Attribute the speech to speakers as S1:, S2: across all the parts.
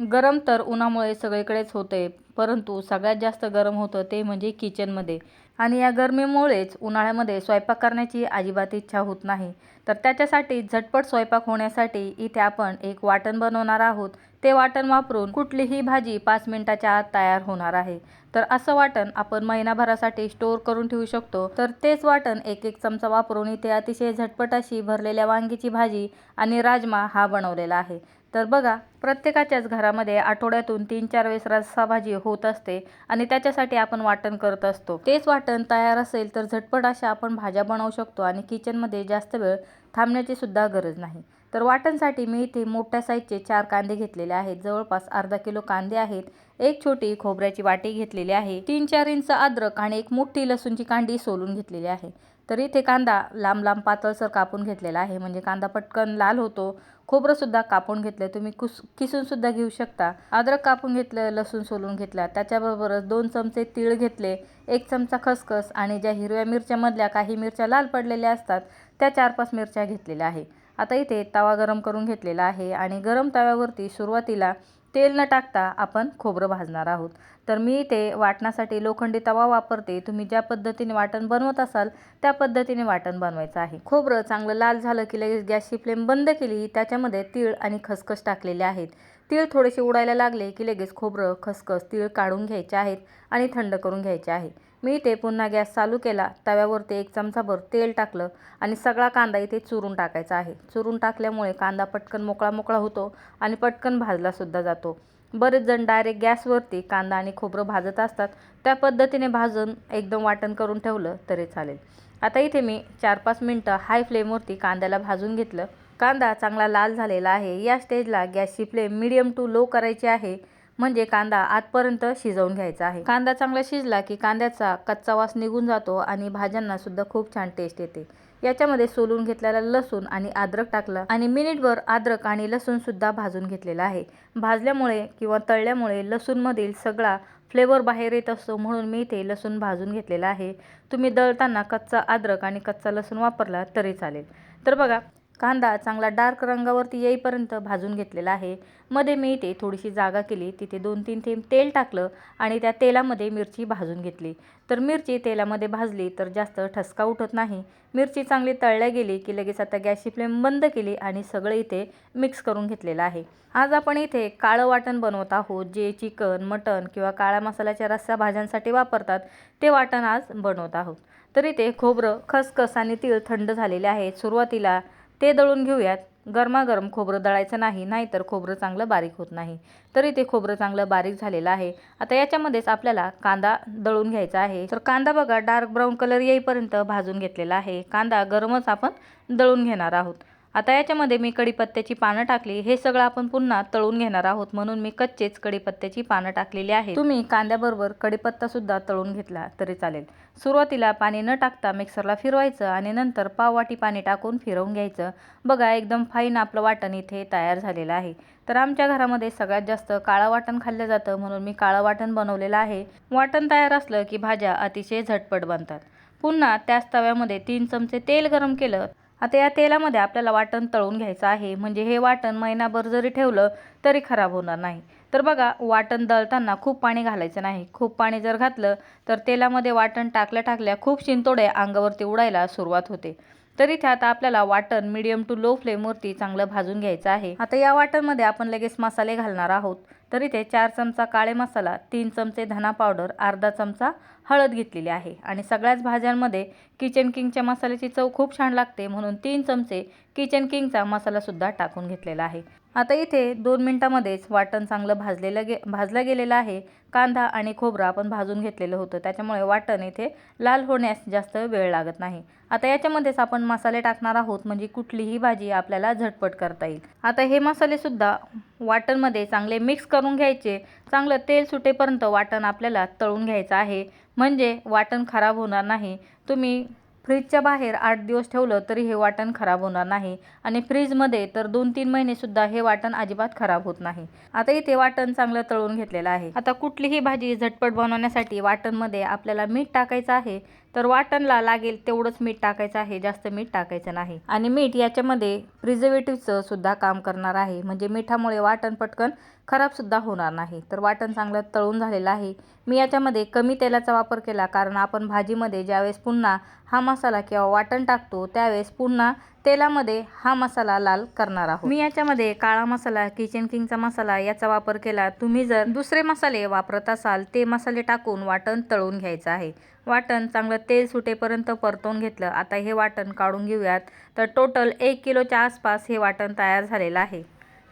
S1: गरम तर उन्हामुळे सगळीकडेच होते परंतु सगळ्यात जास्त गरम होतं ते म्हणजे किचनमध्ये. आणि या गरमीमुळेच उन्हाळ्यामध्ये स्वयंपाक करण्याची अजिबात इच्छा होत नाही. तर त्याच्यासाठी झटपट स्वयंपाक होण्यासाठी इथे आपण एक वाटण बनवणार आहोत. ते वाटण वापरून कुठलीही भाजी पाच मिनिटाच्या आत तयार होणार आहे. तर असं वाटण आपण महिनाभरासाठी स्टोअर करून ठेवू शकतो. तर तेच वाटण एक एक चमचा वापरून इथे अतिशय झटपट अशी भरलेल्या वांगीची भाजी आणि राजमा हा बनवलेला आहे. तर बघा प्रत्येकाच्याच घरामध्ये आठवड्यातून तीन चार वेळेस रस्साभाजी होत असते आणि त्याच्यासाठी आपण वाटण करत असतो. तेच वाटण तयार असेल तर झटपट अशा आपण भाज्या बनवू शकतो आणि किचनमध्ये जास्त वेळ थांबण्याची सुद्धा गरज नाही. तर वाटणसाठी मी इथे मोठ्या साईजचे चार कांदे घेतलेले आहेत. जवळपास अर्धा किलो कांदे आहेत. एक छोटी खोबऱ्याची वाटी घेतलेली आहे. तीन चार इंच अद्रक आणि एक मोठी लसूणची कांडी सोलून घेतलेली आहे. तर इथे कांदा लांब लांब पातळसर कापून घेतलेला आहे. म्हणजे कांदा पटकन लाल होतो. खोबरंसुद्धा कापून घेतलं तुम्ही कुस किसूनसुद्धा घेऊ शकता. अद्रक कापून घेतलं लसूण सोलून घेतला. त्याच्याबरोबरच दोन चमचे तीळ घेतले एक चमचा खसखस आणि ज्या हिरव्या मिरच्यामधल्या काही मिरच्या लाल पडलेल्या असतात त्या चार पाच मिरच्या घेतलेल्या आहे. आता इथे तवा गरम करून घेतलेला आहे आणि गरम तव्यावरती सुरुवातीला तेल न टाकता आपण खोबरं भाजणार आहोत. तर मी इथे वाटण्यासाठी लोखंडी तवा वापरते. तुम्ही ज्या पद्धतीने वाटण बनवत असाल त्या पद्धतीने वाटण बनवायचं आहे. खोबरं चांगलं लाल झालं की लगेच गॅसची फ्लेम बंद केली त्याच्यामध्ये तीळ आणि खसखस टाकलेले आहेत. तीळ थोडेसे उडायला लागले की लगेच खोबरं खसखस तीळ काढून घ्यायचे आहेत आणि थंड करून घ्यायचे आहे मी इथे पुन्हा गॅस चालू केला तव्यावरती एक चमचाभर तेल टाकलं आणि सगळा कांदा इथे चुरून टाकायचा आहे. चुरून टाकल्यामुळे कांदा पटकन मोकळा मोकळा होतो आणि पटकन भाजलासुद्धा जातो. बरेच जण डायरेक्ट गॅसवरती कांदा आणि खोबरं भाजत असतात. त्या पद्धतीने भाजून एकदम वाटण करून ठेवलं तरी चालेल. आता इथे मी चार पाच मिनटं हाय फ्लेमवरती कांद्याला भाजून घेतलं. कांदा चांगला लाल झालेला आहे. या स्टेजला गॅसची फ्लेम मिडियम टू लो करायची आहे. म्हणजे कांदा आतपर्यंत शिजवून घ्यायचा आहे. कांदा चांगला शिजला की कांद्याचा कच्चा वास निघून जातो आणि भाज्यांना सुद्धा खूप छान टेस्ट येते. याच्यामध्ये सोलून घेतलेला लसूण आणि अद्रक टाकलं आणि मिनिटभर अद्रक आणि लसूण सुद्धा भाजून घेतलेला आहे. भाजल्यामुळे किंवा तळल्यामुळे लसूणमधील सगळा फ्लेवर बाहेर येत असतो म्हणून मी इथे लसूण भाजून घेतलेला आहे. तुम्ही दळताना कच्चा अद्रक आणि कच्चा लसूण वापरला तरी चालेल. तर बघा कांदा चांगला डार्क रंगावरती येईपर्यंत भाजून घेतलेला आहे. मध्ये मी इथे थोडीशी जागा केली. तिथे दोन तीन थेंब तेल टाकलं आणि त्या तेलामध्ये मिरची भाजून घेतली. तर मिरची तेलामध्ये भाजली तर जास्त ठसका उठत नाही. मिरची चांगली तळल्या गेली की लगेच आता गॅसची फ्लेम बंद केली आणि सगळं इथे मिक्स करून घेतलेलं आहे. आज आपण इथे काळं वाटण बनवत आहोत जे चिकन मटन किंवा काळ्या मसाल्याच्या रस्सा भाज्यांसाठी वापरतात ते वाटण आज बनवत आहोत. तर इथे खोबरं खसखस आणि तीळ थंड झालेले आहेत. सुरुवातीला ते दळून घेऊयात. गरमागरम खोबरं दळायचं नाही नाहीतर खोबरं चांगलं बारीक होत नाही. तरी ते खोबरं चांगलं बारीक झालेलं आहे. आता याच्यामध्येच आपल्याला कांदा दळून घ्यायचा आहे. तर कांदा बघा डार्क ब्राऊन कलर येईपर्यंत भाजून घेतलेला आहे. कांदा गरमच आपण दळून घेणार आहोत. आता याच्यामध्ये मी कढीपत्त्याची पानं टाकली. हे सगळं आपण पुन्हा तळून घेणार आहोत. म्हणून मी कच्चेच कढीपत्त्याची पानं टाकलेली आहे तुम्ही कांद्याबरोबर कढीपत्ता सुद्धा तळून घेतला तरी चालेल. सुरुवातीला पाणी न टाकता मिक्सरला फिरवायचं आणि नंतर पाववाटी पाणी टाकून फिरवून घ्यायचं. बघा एकदम फाईन आपलं वाटण इथे तयार झालेलं आहे. तर आमच्या घरामध्ये सगळ्यात जास्त काळं वाटण खाल्लं जातं. म्हणून मी काळं वाटण बनवलेलं आहे. वाटण तयार असलं की भाज्या अतिशय झटपट बनतात. पुन्हा त्याच तव्यामध्ये तीन चमचे तेल गरम केलं. आता या तेलामध्ये आपल्याला वाटण तळून घ्यायचं आहे. म्हणजे हे वाटण महिनाभर जरी ठेवलं तरी खराब होणार नाही. तर बघा वाटण दळताना खूप पाणी घालायचं नाही. खूप पाणी जर घातलं तर तेलामध्ये वाटण टाकल्या टाकल्या खूप शिंतोडे अंगावरती उडायला सुरुवात होते. तर इथे आता आपल्याला वाटण मिडियम टू लो फ्लेमवरती चांगलं भाजून घ्यायचं आहे. आता या वाटणमध्ये आपण लगेच मसाले घालणार आहोत. तर इथे चार चमचा काळे मसाला तीन चमचे धना पावडर अर्धा चमचा हळद घेतलेली आहे. आणि सगळ्याच भाज्यांमध्ये किचन किंगच्या मसाल्याची चव खूप छान लागते म्हणून तीन चमचे किचन किंगचा मसालासुद्धा टाकून घेतलेला आहे. आता इथे दोन मिनटामध्येच वाटण चांगलं भाजलेलं गे भाजलं गेलेलं आहे. कांदा आणि खोबरं आपण भाजून घेतलेलं होतं. त्याच्यामुळे वाटण इथे लाल होण्यास जास्त वेळ लागत नाही. आता याच्यामध्येच आपण मसाले टाकणार आहोत म्हणजे कुठलीही भाजी आपल्याला झटपट करता येईल. आता हे मसालेसुद्धा वाटणमध्ये चांगले मिक्स करून घ्यायचे. चांगलं तेल सुटेपर्यंत वाटण आपल्याला तळून घ्यायचं आहे. म्हणजे वाटण खराब होणार नाही. तुम्ही फ्रीजच्या बाहेर आठ दिवस ठेवलं तरी हे वाटण खराब होणार नाही आणि फ्रीजमध्ये तर दोन तीन महिनेसुद्धा हे वाटण अजिबात खराब होत नाही. आता इथे वाटण चांगलं तळून घेतलेलं आहे. आता कुठलीही भाजी झटपट बनवण्यासाठी वाटणमध्ये आपल्याला मीठ टाकायचं आहे. तर वाटणला लागेल तेवढंच मीठ टाकायचं आहे जास्त मीठ टाकायचं नाही. आणि मीठ याच्यामध्ये प्रिझर्वेटिव्हचं सुद्धा काम करणार आहे. म्हणजे मिठामुळे वाटण पटकन खराबसुद्धा होणार नाही. तर वाटण चांगलं तळून झालेलं आहे. मी याच्यामध्ये कमी तेलाचा वापर केला कारण आपण भाजीमध्ये ज्यावेळेस पुन्हा हा मसाला किंवा वाटण टाकतो त्यावेळेस पुन्हा तेलामध्ये हा मसाला लाल करणार आहोत. मी याच्यामध्ये काळा मसाला किचन किंगचा मसाला याचा वापर केला. तुम्ही जर दुसरे मसाले वापरत असाल ते मसाले टाकून वाटण तळून घ्यायचं आहे. वाटण चांगलं तेल सुटेपर्यंत परतवून घेतलं. आता हे वाटण काढून घेऊयात. तर टोटल एक किलोच्या आसपास हे वाटण तयार झालेलं आहे.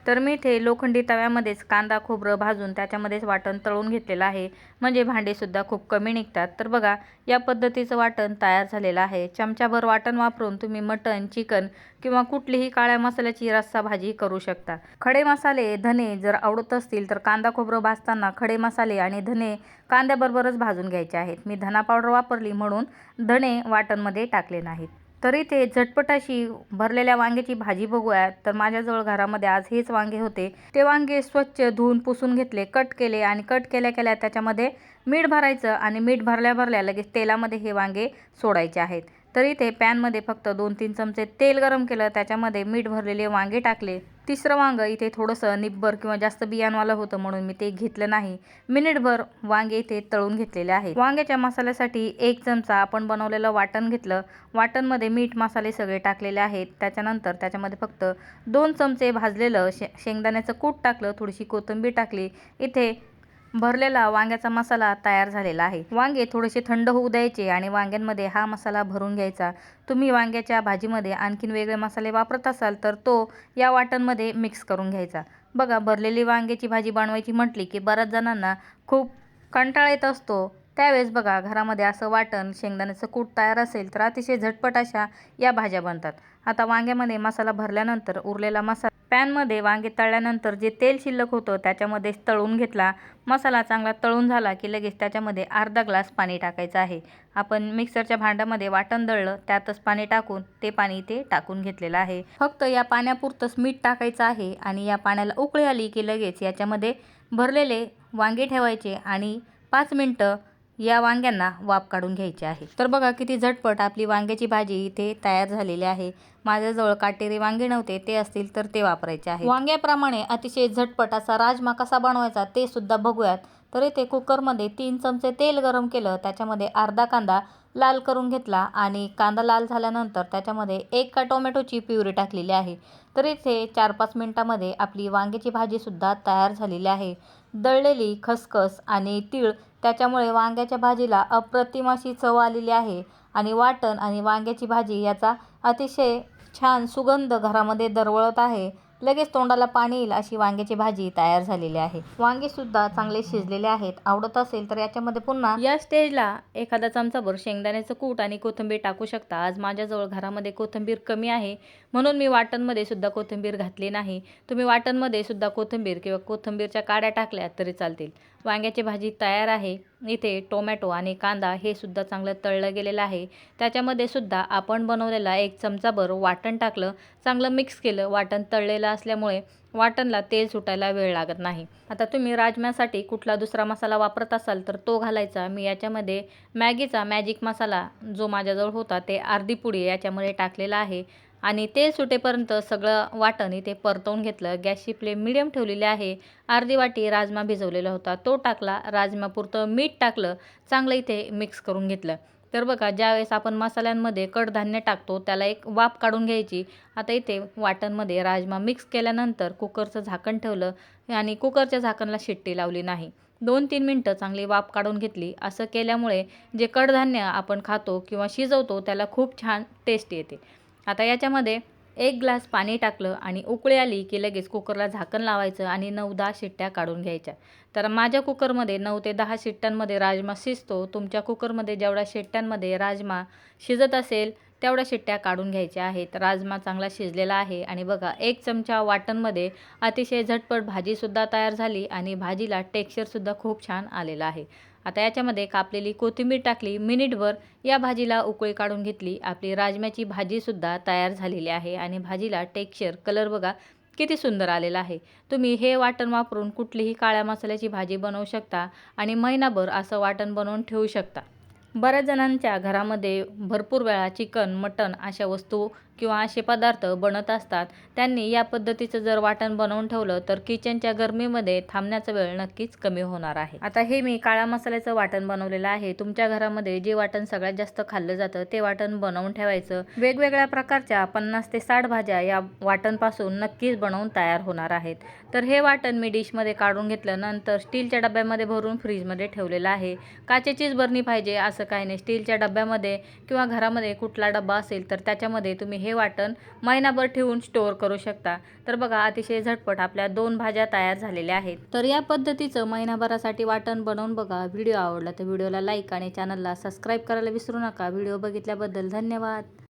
S1: तर मी इथे लोखंडी तव्यामध्येच कांदा खोबरं भाजून त्याच्यामध्येच वाटण तळून घेतलेलं आहे. म्हणजे भांडेसुद्धा खूप कमी निघतात. तर बघा या पद्धतीचं वाटण तयार झालेलं आहे. चमच्याभर वाटण वापरून तुम्ही मटण चिकन किंवा कुठलीही काळ्या मसाल्याची रस्सा भाजी करू शकता. खडे मसाले धने जर आवडत असतील तर कांदा खोबरं भाजताना खडे मसाले आणि धने कांद्याबरोबरच भाजून घ्यायचे आहेत. मी धना पावडर वापरली म्हणून धणे वाटणमध्ये टाकले नाहीत. तर इथे झटपट अशी भरलेल्या वांग्याची भाजी बघूयात. तर माझ्याजवळ घरामध्ये आज हेच वांगे होते. ते वांगे स्वच्छ धुवून पुसून घेतले कट केले आणि कट केल्या केल्या त्याच्यामध्ये मीठ भरायचं आणि मीठ भरल्या भरल्या लगेच तेलामध्ये हे वांगे सोडायचे आहेत. तर इथे पॅनमध्ये फक्त दोन तीन चमचे तेल गरम केलं त्याच्यामध्ये मीठ भरलेले वांगे टाकले. तिसरं वांगं इथे थोडंसं निब्बर किंवा जास्त बियांवालं होतं म्हणून मी ते घेतलं नाही. मिनिटभर वांगे इथे तळून घेतलेले आहेत. वांग्याच्या मसाल्यासाठी एक चमचा आपण बनवलेलं वाटण घेतलं. वाटणमध्ये मीठ मसाले सगळे टाकलेले आहेत. त्याच्यानंतर त्याच्यामध्ये फक्त दोन चमचे भाजलेलं शे शेंगदाण्याचं कूट टाकलं थोडीशी कोथिंबीर टाकली. इथे भरलेला वांग्याचा मसाला तयार झालेला आहे. वांगे थोडेसे थंड होऊ द्यायचे आणि वांग्यांमध्ये हा मसाला भरून घ्यायचा. तुम्ही वांग्याच्या भाजीमध्ये आणखीन वेगळे मसाले वापरत असाल तर तो या वाटणमध्ये मिक्स करून घ्यायचा. बघा भरलेली वांग्याची भाजी बनवायची म्हटली की बऱ्याच जणांना खूप कंटाळा येत असतो. त्यावेळेस बघा घरामध्ये असं वाटण शेंगदाण्याचं कूट तयार असेल तर अतिशय झटपट अशा या भाज्या बनतात. आता वांग्यामध्ये मसाला भरल्यानंतर उरलेला मसाला पॅनमध्ये वांगे तळल्यानंतर जे तेल शिल्लक होतं त्याच्यामध्ये तळून घेतला. मसाला चांगला तळून झाला की लगेच त्याच्यामध्ये अर्धा ग्लास पाणी टाकायचं आहे. आपण मिक्सरच्या भांड्यामध्ये वाटण दळलं त्यातच पाणी टाकून ते पाणी ते टाकून घेतलेलं आहे. फक्त या पाण्यापुरतंच मीठ टाकायचं आहे आणि या पाण्याला उकळी आली की लगेच याच्यामध्ये भरलेले वांगे ठेवायचे आणि पाच मिनटं या वांग्यांना वाफ काढून घ्यायची आहे. तर बघा किती झटपट आपली वांग्याची भाजी इथे तयार झालेली आहे. माझ्याजवळ काटेरी वांगे नव्हते ते असतील तर ते वापरायचे आहे वांग्याप्रमाणे अतिशय झटपट असा राजमा कसा बनवायचा ते सुद्धा बघूयात. तर इथे कुकरमध्ये तीन चमचे तेल गरम केलं त्याच्यामध्ये अर्धा कांदा लाल करून घेतला आणि कांदा लाल झाल्यानंतर त्याच्यामध्ये एक का टोमॅटोची प्युरी टाकलेली आहे. तर इथे चार पाच मिनटामध्ये आपली वांग्याची भाजीसुद्धा तयार झालेली आहे. दळलेली खसखस आणि तीळ त्याच्यामुळे वांग्याच्या भाजीला अप्रतिम अशी चव आलेली आहे आणि वाटण आणि वांग्याची भाजी याचा अतिशय छान सुगंध घरामध्ये दरवळत आहे. लगेच तोंडाला पाणी येईल अशी वांग्याची भाजी तयार झालेली आहे. वांगे सुद्धा चांगले शिजलेले आहेत. आवडत असेल तर याच्यामध्ये पुन्हा या स्टेजला एखादा चमचाभर शेंगदाण्याचं कूट आणि कोथिंबीर टाकू शकता. आज माझ्याजवळ घरामध्ये कोथिंबीर कमी आहे. म्हणून मी वाटणमध्ये सुद्धा कोथिंबीर घातली नाही. तुम्ही वाटणमध्ये सुद्धा कोथिंबीर किंवा कोथिंबीरच्या काड्या टाकल्या तरी चालतील. वांग्याची भाजी तयार आहे. इथे टोमॅटो आणि कांदा हे सुद्धा चांगलं तळलं गेलेलं आहे. त्याच्यामध्ये सुद्धा आपण बनवलेला एक चमचाभर वाटण टाकलं. चांगलं मिक्स केलं. वाटण तळलेलं असल्यामुळे वाटणला तेल सुटायला वेळ लागत नाही. आता तुम्ही राजम्यासाठी कुठला दुसरा मसाला वापरत असाल तर तो घालायचा. मी याच्यामध्ये मॅगीचा मॅजिक मसाला जो माझ्याजवळ होता ते अर्धी पुडी याच्यामध्ये टाकलेला आहे. आणि तेल सुटेपर्यंत सगळं वाटण इथे परतवून घेतलं. गॅसची फ्लेम मिडियम ठेवलेली आहे. अर्धी वाटी राजमा भिजवलेला होता. तो टाकला. राजमापुरतं मीठ टाकलं. चांगलं इथे मिक्स करून घेतलं. तर बघा ज्यावेळेस आपण मसाल्यांमध्ये कडधान्य टाकतो त्याला एक वाफ काढून घ्यायची. आता इथे वाटणमध्ये राजमा मिक्स केल्यानंतर कुकरचं झाकण ठेवलं आणि कुकरच्या झाकणला शिट्टी लावली नाही. दोन तीन मिनटं चांगली वाफ काढून घेतली. असं केल्यामुळे जे कडधान्य आपण खातो किंवा शिजवतो त्याला खूप छान टेस्ट येते. आता याच्यामध्ये एक ग्लास पाणी टाकलं आणि उकळी आली की लगेच कुकरला झाकण लावायचं आणि नऊ दहा शिट्ट्या काढून घ्यायच्या. तर माझ्या कुकरमध्ये नऊ ते दहा शिट्ट्यांमध्ये राजमा शिजतो. तुमच्या कुकरमध्ये जेवढ्या शिट्ट्यांमध्ये राजमा शिजत असेल तेवढ्या शिट्ट्या काढून घ्यायच्या आहेत. राजमा चांगला शिजलेला आहे आणि बघा एक चमचा वाटणमध्ये अतिशय झटपट भाजीसुद्धा तयार झाली आणि भाजीला टेक्स्चरसुद्धा खूप छान आलेलं आहे. आता याच्यामध्ये कापलेली कोथिंबीर टाकली मिनिटभर या भाजीला उकळी काढून घेतली. आपली राजम्याची भाजीसुद्धा तयार झालेली आहे आणि भाजीला टेक्स्चर कलर बघा किती सुंदर आलेला आहे. तुम्ही हे वाटण वापरून कुठलीही काळ्या मसाल्याची भाजी बनवू शकता आणि महिनाभर असं वाटण बनवून ठेवू शकता. बऱ्याच जणांच्या घरामध्ये भरपूर वेळा चिकन मटण अशा वस्तू किंवा असे पदार्थ बनत असतात त्यांनी या पद्धतीचं जर वाटण बनवून ठेवलं तर किचनच्या गरमीमध्ये थांबण्याचा वेळ नक्कीच कमी होणार आहे. आता हे मी काळा मसाल्याचं वाटण बनवलेलं आहे. तुमच्या घरामध्ये जे वाटण सगळ्यात जास्त खाल्लं जातं ते वाटण बनवून ठेवायचं. वेगवेगळ्या प्रकारच्या पन्नास ते साठ भाज्या या वाटणपासून नक्कीच बनवून तयार होणार आहेत. तर हे वाटण मी डिशमध्ये काढून घेतलं नंतर स्टीलच्या डब्यामध्ये भरून फ्रीजमध्ये ठेवलेलं आहे. काचेचीच बरणी पाहिजे असं काही नाही. स्टीलच्या डब्यामध्ये किंवा घरामध्ये कुठला डब्बा असेल तर त्याच्यामध्ये तुम्ही हे वाटण महिनाभर ठेवून स्टोअर करू शकता. तर बघा अतिशय झटपट आपल्या दोन भाज्या तयार झालेल्या आहेत. तर या पद्धतीचं महिनाभरासाठी वाटण बनवून बघा. व्हिडिओ आवडला तर व्हिडिओला लाईक आणि चॅनलला सबस्क्राईब करायला विसरू नका. व्हिडिओ बघितल्याबद्दल धन्यवाद.